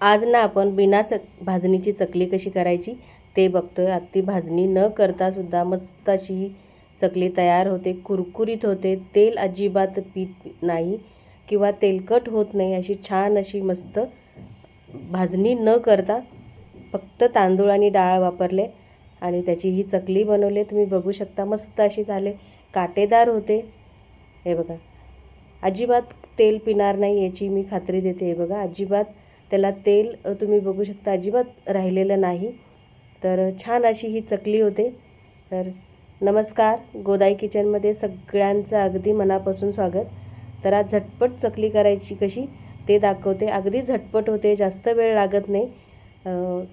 आज ना आपण बिना चक भाजणीची चकली कशी करायची ते बघतो आहे अगदी भाजणी न करता सुद्धा मस्त अशी ही चकली तयार होते. कुरकुरीत होते. तेल अजिबात पीत नाही किंवा तेलकट होत नाही अशी छान अशी मस्त भाजणी न करता फक्त तांदूळ आणि डाळ वापरले आणि त्याची ही चकली बनवली. तुम्ही बघू शकता मस्त अशी झाले. काटेदार होते. हे बघा. अजिबात तेल पिणार नाही याची मी खात्री देते. हे बघा. अजिबात त्याला तेल तुम्ही बघू शकता अजिबात राहिलेलं नाही. तर छान अशी ही चकली होते. तर नमस्कार गोदाई किचनमध्ये सगळ्यांचं अगदी मनापासून स्वागत. तर आज झटपट चकली करायची कशी ते दाखवते. अगदी झटपट होते जास्त वेळ लागत नाही.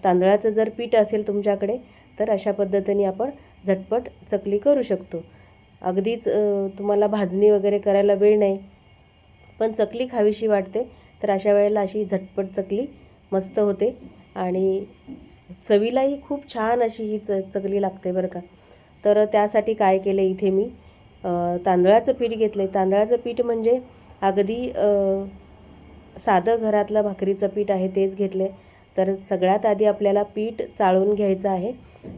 तांदळाचं जर पीठ असेल तुमच्याकडे तर अशा पद्धतीने आपण झटपट चकली करू शकतो. अगदीच तुम्हाला भाजणी वगैरे करायला वेळ नाही. पण चकली खावीशी वाटते. तर अशा वेळेला अशी झटपट चकली मस्त होते. आणि चवीलाही खूप छान अशी ही च चकली लागते बरं का. तर त्यासाठी काय केलं इथे मी? तांदळाचं पीठ घेतलं आहे तांदळाचं पीठ म्हणजे अगदी साधं घरातलं भाकरीचं पीठ आहे तेच घेतले तर सगळ्यात आधी आपल्याला पीठ चाळून घ्यायचं आहे.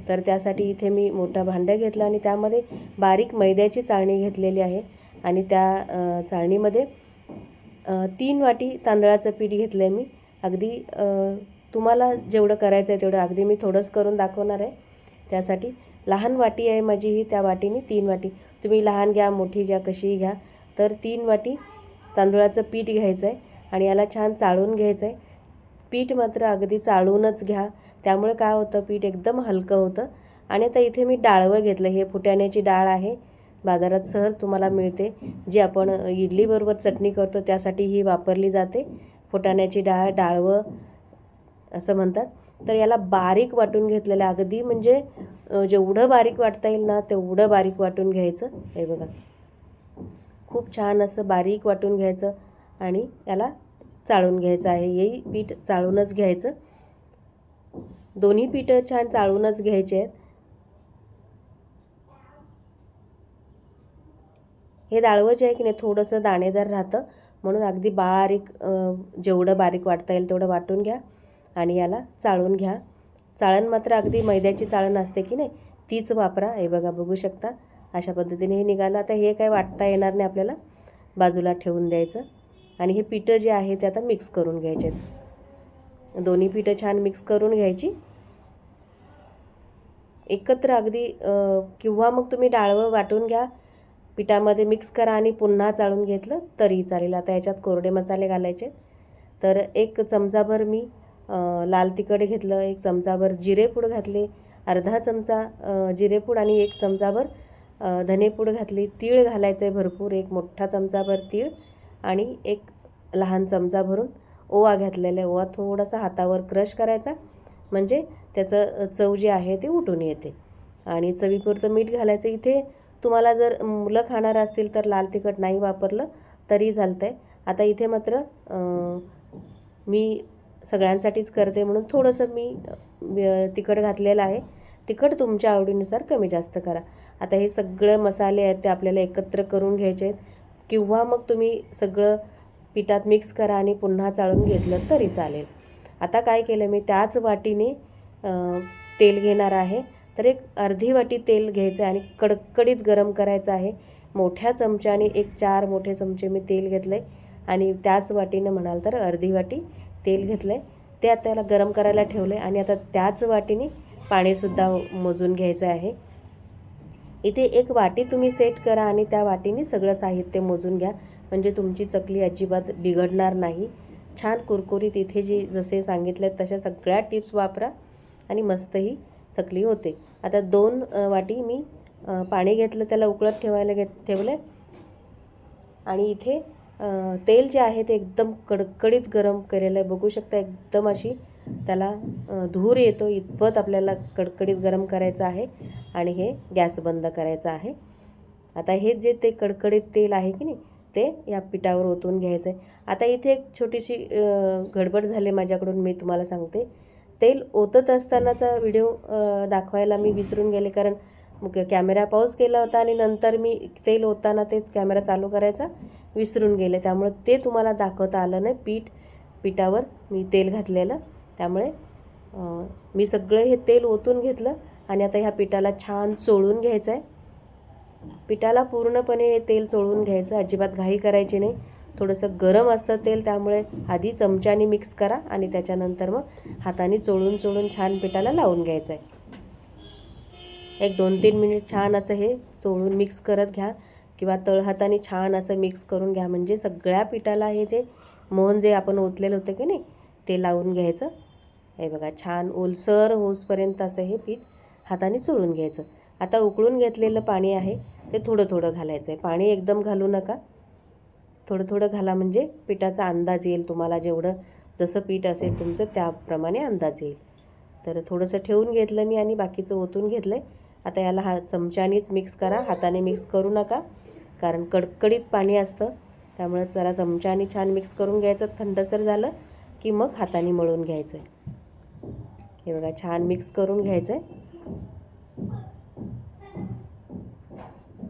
तर त्यासाठी इथे मी मोठा भांडं घेतलं आणि त्यामध्ये बारीक मैद्याची चाळणी घेतलेली आहे. आणि त्या चाळणीमध्ये तीन वाटी तांदळाचं पीठ घेतलं आहे मी. अगदी तुम्हाला जेवढं करायचं आहे तेवढं अगदी मी थोडंच करून दाखवणार आहे. त्यासाठी लहान वाटी आहे माझी ही त्या वाटीने तीन वाटी. तुम्ही लहान घ्या मोठी घ्या कशीही घ्या. तर तीन वाटी तांदूळाचं पीठ घ्यायचं आहे आणि याला छान चाळून घ्यायचं आहे पीठ मात्र अगदी चाळूनच घ्या. त्यामुळे काय होतं पीठ एकदम हलकं होतं. आणि आता इथे मी डाळवं घेतलं हे फुटाण्याची डाळ आहे. बाजारात सहज तुम्हाला मिळते. जी आपण इडलीबरोबर चटणी करतो त्यासाठी ही वापरली जाते. फुटाण्याची डाळ डाळवं असं म्हणतात. तर याला बारीक वाटून घेतलेलं अगदी म्हणजे जेवढं बारीक वाटता येईल ना तेवढं बारीक वाटून घ्यायचं. हे बघा. खूप छान असं बारीक वाटून घ्यायचं आणि याला चाळून घ्यायचं आहे. हेही पीठ चाळूनच घ्यायचं. दोन्ही पीठं छान चाळूनच घ्यायचे आहेत. हे डाळवं जे आहे की नाही थोडंसं दाणेदार राहतं. म्हणून अगदी बारीक जेवढं बारीक वाटता येईल तेवढं वाटून घ्या आणि याला चाळून घ्या. चाळण मात्र अगदी मैद्याची चाळण असते की नाही तीच वापरा. हे बघा बघू शकता. अशा पद्धतीने हे निघालं. आता हे काय वाटता येणार नाही आपल्याला बाजूला ठेवून द्यायचं. आणि हे पिठं जे आहे ते आता मिक्स करून घ्यायचे दोन्ही पिठं छान मिक्स करून घ्यायची. एकत्र अगदी किंवा मग तुम्ही डाळवं वाटून घ्या. पिठामध्ये मिक्स करा आणि पुन्हा चाळून घेतलं तरी चालेल. आता याच्यात कोरडे मसाले घालायचे. तर एक चमचाभर मी लाल तिखट घेतलं एक चमचाभर जिरेपूड घातले अर्धा चमचा जिरेपूड आणि एक चमचाभर धनेपूड घातली. तीळ घालायचं आहे भरपूर एक मोठा चमचाभर तीळ आणि एक लहान चमचा भरून ओवा घातलेला आहे. ओवा थोडासा हातावर क्रश करायचा म्हणजे त्याचं चव जे आहे ते उठून येते. आणि चवीपुरतं मीठ घालायचं. इथे तुम्हाला जर मुलं खाणार असतील तर लाल तिखट नाही वापरलं तरी चालतं आहे आता इथे मात्र मी सगळ्यांसाठीच करते म्हणून थोडंसं मी तिखट घातलेलं आहे. तिखट तुमच्या आवडीनुसार कमी जास्त करा. आता हे सगळं मसाले आहेत ते आपल्याला एकत्र करून घ्यायचे आहेत. किंवा मग तुम्ही सगळं पिठात मिक्स करा आणि पुन्हा चाळून घेतलं तरी चालेल. आता काय केलं मी त्याच वाटीने तेल घेणार आहे. तर एक अर्धी वाटी तेल घ्यायचं आहे आणि कडकडीत गरम करायचं आहे. मोठ्या चमच्याने एक चार मोठे चमचे मी तेल घेतलं आहे आणि त्याच वाटीनं म्हणाल तर अर्धी वाटी तेल घेतलं आहे ते आता त्याला गरम करायला ठेवलं आहे आणि आता त्याच वाटीने पाणीसुद्धा मोजून घ्यायचं आहे. इथे एक वाटी तुम्ही सेट करा आणि त्या वाटीने सगळं साहित्य मोजून घ्या. म्हणजे तुमची चकली अजिबात बिघडणार नाही. छान कुरकुरीत इथे जी जसे सांगितले तशा सगळ्या टिप्स वापरा आणि मस्तही चकली होते. आता दोन वाटी मी पाणी घेतलं त्याला उकळत ठेवायला घेत ठेवलं. आणि इथे तेल जे आहे ते एकदम कडकडीत गरम केलेलं आहे. बघू शकता एकदम अशी त्याला धूर येतो. इतपत आपल्याला कडकडीत गरम करायचं आहे. आणि हे गॅस बंद करायचा आहे. आता हे जे ते कडकडीत तेल आहे की नाही ते या पिठावर ओतून घ्यायचं आहे आता इथे एक छोटीशी गडबड झाली माझ्याकडून. मी तुम्हाला सांगते. तेल ओतत असतानाचा व्हिडिओ दाखवायला मी विसरून गेले. कारण कॅमेरा पाऊस केला होता आणि नंतर मी तेल ओतताना तेच कॅमेरा चालू करायचा विसरून गेले. त्यामुळे ते तुम्हाला दाखवता आलं नाही. पीठ पिठावर मी तेल घातलेलं. त्यामुळे मी सगळं हे तेल ओतून घेतलं आणि आता ह्या पिठाला छान चोळून घ्यायचं आहे पिठाला पूर्णपणे हे तेल चोळून घ्यायचं. अजिबात घाई करायची नाही. थोडंसं गरम असतं तेल त्यामुळे आधी चमच्याने मिक्स करा आणि त्याच्यानंतर मग हाताने चोळून चोळून छान पिठाला लावून घ्यायचं आहे एक दोन तीन मिनिट छान असं हे चोळून मिक्स करत घ्या किंवा तळहाताने छान असं मिक्स करून घ्या. म्हणजे सगळ्या पिठाला हे जे मोहन जे आपण ओतलेलं होतं की नाही ते लावून घ्यायचं. हे बघा छान ओलसर होसपर्यंत असं हे पीठ हाताने चोळून घ्यायचं. आता उकळून घेतलेलं पाणी आहे ते थोडं थोडं घालायचं आहे पाणी एकदम घालू नका. थोडं थोडं घाला म्हणजे पिठाचा अंदाज येईल तुम्हाला जेवढं जसं पीठ असेल तुमचं त्याप्रमाणे अंदाज येईल. तर थोडंसं ठेवून घेतलं मी आणि बाकीचं ओतून घेतलं आहे आता याला हा चमच्यानेच मिक्स करा हाताने मिक्स करू नका कारण कडकडीत पाणी असतं. त्यामुळे जरा चमच्याने छान मिक्स करून घ्यायचं थंडसर झालं की मग हाताने मळून घ्यायचं आहे हे बघा छान मिक्स करून घ्यायचं आहे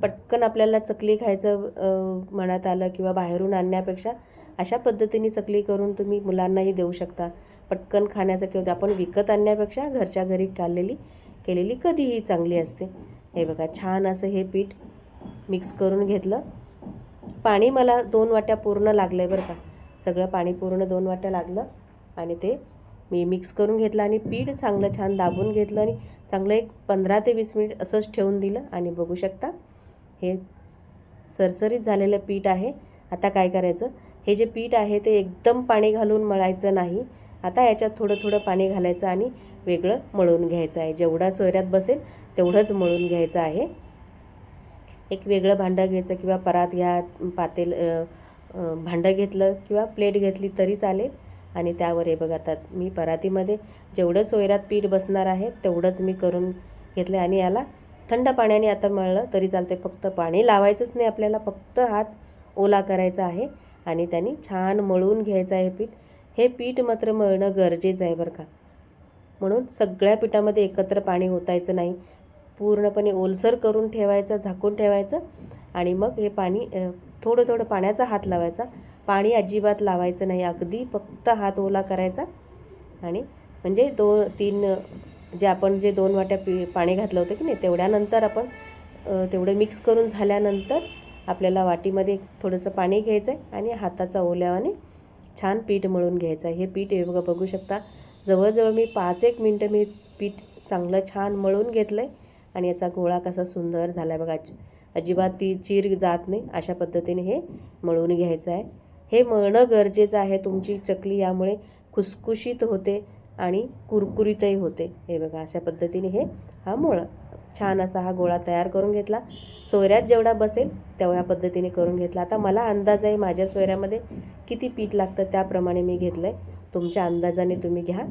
पटकन आपल्याला चकली खायचं म्हणत मनात आलं किंवा बाहेरून आणण्यापेक्षा अशा पद्धतीने चकली करून तुम्ही मुलांनाही देऊ शकता. पटकन खाण्याचं किंवा आपण विकत आणण्यापेक्षा घरच्या घरी काढलेली केलेली कधीही चांगली असते. हे बघा छान असं हे पीठ मिक्स करून घेतलं. पाणी मला दोन वाट्या पूर्ण लागलं आहे बरं का. सगळं पाणी पूर्ण दोन वाट्या लागलं आणि ते मी मिक्स करून घेतलं आणि पीठ चांगलं छान दाबून घेतलं आणि चांगलं एक पंधरा ते वीस मिनिट असंच ठेवून दिलं आणि बघू शकता हे सरसरीत झालेलं पीठ आहे. आता काय करायचं? हे जे पीठ आहे ते एकदम पाणी घालून मळायचं नाही. आता याच्यात थोडं थोडं पाणी घालायचं आणि वेगळं मळून घ्यायचं आहे. जेवढा सोयऱ्यात बसेल तेवढंच मळून घ्यायचं आहे. एक वेगळं भांडं घ्यायचं किंवा परात ह्या पातेल भांडं घेतलं किंवा प्लेट घेतली तरी चालेल. आणि त्यावर हे बघा आता मी परातीमध्ये जेवढं सोयऱ्यात पीठ बसणार आहे तेवढंच मी करून घेतलं आणि याला थंड पाण्याने आता मळलं तरी चालते फक्त पाणी. लावायचंच नाही आपल्याला फक्त हात ओला करायचा आहे आणि त्यांनी छान मळून घ्यायचं आहे पीठ. हे पीठ मात्र मळणं गरजेचं आहे बरं का. म्हणून सगळ्या पिठामध्ये एकत्र पाणी ओतायचं नाही. पूर्णपणे ओलसर करून ठेवायचं झाकून ठेवायचं आणि मग हे पाणी थोडं थोडं पाण्याचा हात लावायचा. पाणी अजिबात लावायचं नाही. अगदी फक्त हात ओला करायचा आणि म्हणजे दो तीन जे आपण जे दोन वाट्या पी पाणी घातलं होतं की नाही तेवढ्यानंतर आपण तेवढं मिक्स करून झाल्यानंतर आपल्याला वाटीमध्ये थोडंसं पाणी घ्यायचं आहे आणि हाताचा ओल्यावाने छान पीठ मळून घ्यायचं आहे हे पीठ हे बघा बघू शकता. जवळजवळ मी पाच एक मिनटं मी पीठ चांगलं छान मळून घेतलं आहे आणि याचा गोळा कसा सुंदर झाला आहे बघा. अजिबात ती चीर जात नाही अशा पद्धतीने हे मळून घ्यायचं आहे हे मळणं गरजेचं आहे तुमची चकली यामुळे खुसखुशीत होते. आणि कुरकुरीतही होते. हे बघा अशा पद्धतीने हे हा मळ छान असा हा गोळा तयार करून घेतला. सोयऱ्यात जेवढा बसेल तेवढ्या पद्धतीने करून घेतला. आता मला अंदाज आहे माझ्या सोयऱ्यामध्ये किती पीठ लागतं त्याप्रमाणे मी घेतलं आहे तुमच्या अंदाजाने तुम्ही घ्या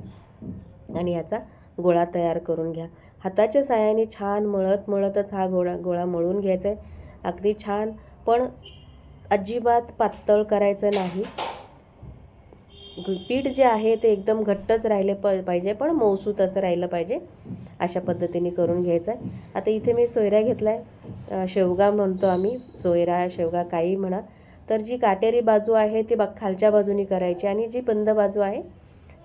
आणि याचा गोळा तयार करून घ्या. हाताच्या साह्याने छान मळत मळतच हा गोळा गोळा मळून घ्यायचा आहे अगदी छान पण अजिबात पातळ करायचं नाही. पीठ जे आहे ते एकदम घट्टच राहिले प पाहिजे पण मौसू तसं राहिलं पाहिजे. अशा पद्धतीने करून घ्यायचं आहे आता इथे मी सोयऱ्या घेतला आहे शेवगा म्हणतो आम्ही. सोयरा शेवगा काही म्हणा. तर जी काटेरी बाजू आहे ती बा खालच्या बाजूनी करायची आणि जी बंद बाजू आहे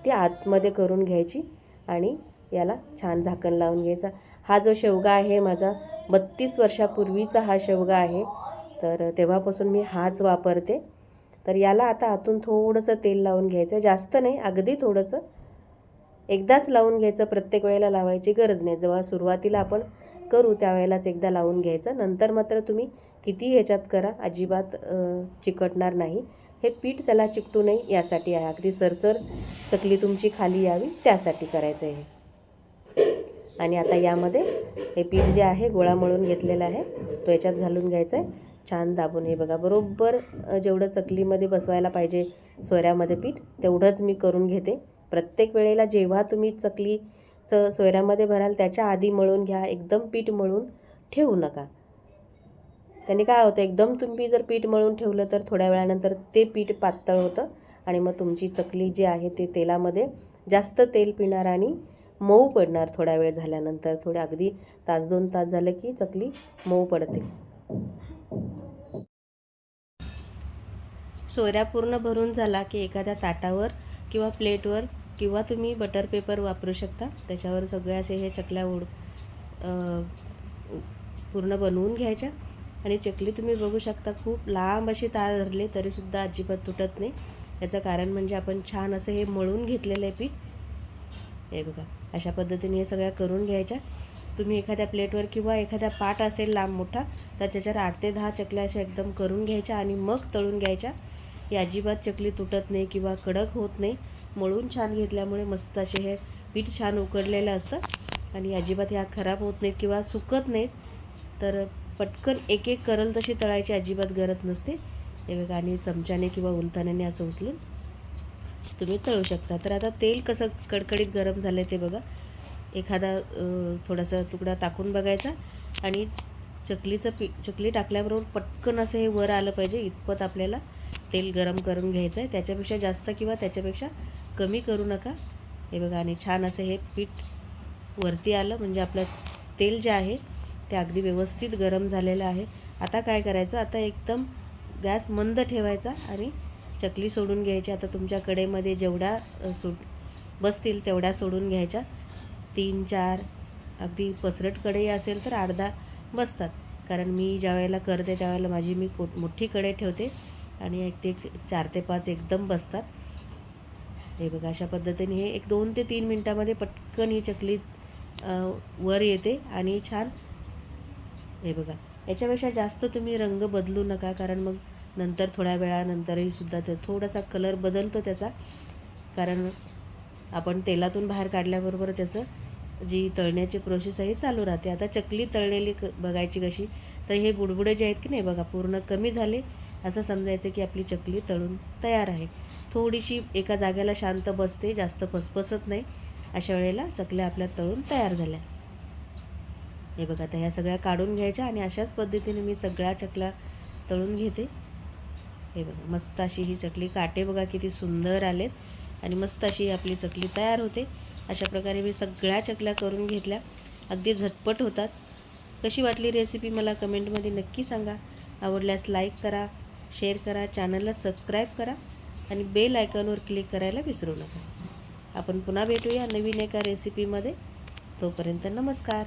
ती आतमध्ये करून घ्यायची आणि याला छान झाकण लावून घ्यायचा. हा जो शेवगा आहे माझा बत्तीस वर्षापूर्वीचा हा शेवगा आहे. तर तेव्हापासून मी हाच वापरते. तर याला आता आतून थोडंसं तेल लावून घ्यायचं. जास्त नाही अगदी थोडंसं. एकदाच लावून घ्यायचं प्रत्येक वेळेला लावायची गरज नाही. जेव्हा सुरुवातीला आपण करू त्यावेळेलाच एकदा लावून घ्यायचं. नंतर मात्र तुम्ही किती ह्याच्यात करा अजिबात चिकटणार नाही. हे पीठ त्याला चिकटू नये यासाठी आहे. अगदी सरसर चकली तुमची खाली यावी त्यासाठी करायचं आहे हे. आणि आता यामध्ये हे पीठ जे आहे गोळा मळून घेतलेला आहे तो याच्यात घालून घ्यायचा आहे. छान दाबून हे बघा. बरोबर जेवढं चकलीमध्ये बसवायला पाहिजे सोयऱ्यामध्ये पीठ तेवढंच मी करून घेते. प्रत्येक वेळेला जेव्हा तुम्ही चकलीचं सोयऱ्यामध्ये भराल त्याच्या आधी मळून घ्या. एकदम पीठ मळून ठेवू नका. त्याने काय होतं एकदम तुम्ही जर पीठ मळून ठेवलं तर थोड्या वेळानंतर ते पीठ पातळ होतं आणि मग तुमची चकली जी आहे ते तेलामध्ये जास्त तेल पिणार आणि मऊ पडणार थोड्या वेळ झाल्यानंतर. थोडे अगदी तास दोन तास झालं की चकली मऊ पडते. सोयऱ्या पूर्ण भरून झाला की एखाद्या ताटावर किंवा प्लेटवर किंवा तुम्ही बटर पेपर वापरू शकता. त्याच्यावर सगळ्या असे हे चकल्या ओढ पूर्ण बनवून घ्यायच्या. आणि चकली तुम्ही बघू शकता खूप लांब अशी तार धरले तरीसुद्धा अजिबात तुटत नाही. याचं कारण म्हणजे आपण छान असं हे मळून घेतलेलं आहे पीठ. हे बघा अशा पद्धतीने हे सगळ्या करून घ्यायच्या. तुम्ही एखाद्या प्लेटवर किंवा एखाद्या पाट असेल लांब मोठा तर त्याच्यावर आठ ते दहा चकल्या अशा एकदम करून घ्यायच्या आणि मग तळून घ्यायच्या. ही अजिबात चकली तुटत नाही किंवा कडक होत नाही. मळून छान घेतल्यामुळे मस्त असे हे पीठ छान उकडलेलं असतं. आणि अजिबात ह्या खराब होत नाहीत किंवा सुकत नाहीत. तर पटकन एक एक करल तशी तळायची अजिबात गरज नसते. हे बघा आणि चमच्याने किंवा उलथाण्याने असं उचलून तुम्ही तळू शकता. तर आता तेल कसं कडकडीत गरम झालं ते बघा. एखादा थोडासा तुकडा टाकून बघायचा. आणि चकलीचं पी चकली टाकल्याबरोबर पटकन असं हे वर आलं पाहिजे इतपत आपल्याला. तेल गरम करून घ्यायचं आहे त्याच्यापेक्षा जास्त किंवा त्याच्यापेक्षा कमी करू नका. हे बघा आणि छान असं हे पीठ वरती आलं म्हणजे आपलं तेल जे आहे ते अगदी व्यवस्थित गरम झालेलं आहे. आता काय करायचं? आता एकदम गॅस मंद ठेवायचा आणि चकली सोडून घ्यायची. आता तुमच्या कडेमध्ये जेवढ्या सोड बसतील तेवढ्या सोडून घ्यायच्या. तीन चार अगदी पसरट कढई असेल तर अर्धा बसतात. कारण मी ज्या वेळेला करते त्यावेळेला माझी मी मोठी कढई ठेवते. आणि एक ते चार ते पाच एकदम बसतात. हे बघा अशा पद्धतीने हे एक दोन ते तीन मिनटामध्ये पटकन ही चकली वर येते आणि छान. हे बघा याच्यापेक्षा जास्त तुम्ही रंग बदलू नका कारण मग नंतर थोड्या वेळानंतरही सुद्धा ते थोडासा कलर बदलतो त्याचा. कारण आपण तेलातून बाहेर काढल्याबरोबर त्याचं जी तळण्याची प्रोसेस आहे चालू राहते. आता चकली तळलेली क बघायची कशी तर हे बुडबुडे जे आहेत की नाही बघा पूर्ण कमी झाले. असं समजायचं की आपली चकली तळून तयार आहे. थोडीशी एका जागेला शांत बसते जास्त फसफसत नाही. अशा वेळेला चकल्या आपल्या तळून तयार झाल्या. हे बघा आता ह्या सगळ्या काढून घ्यायच्या आणि अशाच पद्धतीने मी सगळ्या चकल्या तळून घेते. हे बघा मस्त अशी ही चकली काटे बघा किती सुंदर आलेत आणि मस्त अशी आपली चकली तयार होते. अशा प्रकारे मी सगळ्या चकल्या करून घेतल्या. अगदी झटपट होतात. कशी वाटली रेसिपी मला कमेंटमध्ये नक्की सांगा. आवडल्यास लाईक करा. शेअर करा चॅनलला सबस्क्राईब करा आणि बेल आयकॉनवर क्लिक करायला विसरू नका. आपण पुन्हा भेटूया नवीन एका रेसिपीमध्ये तोपर्यंत नमस्कार.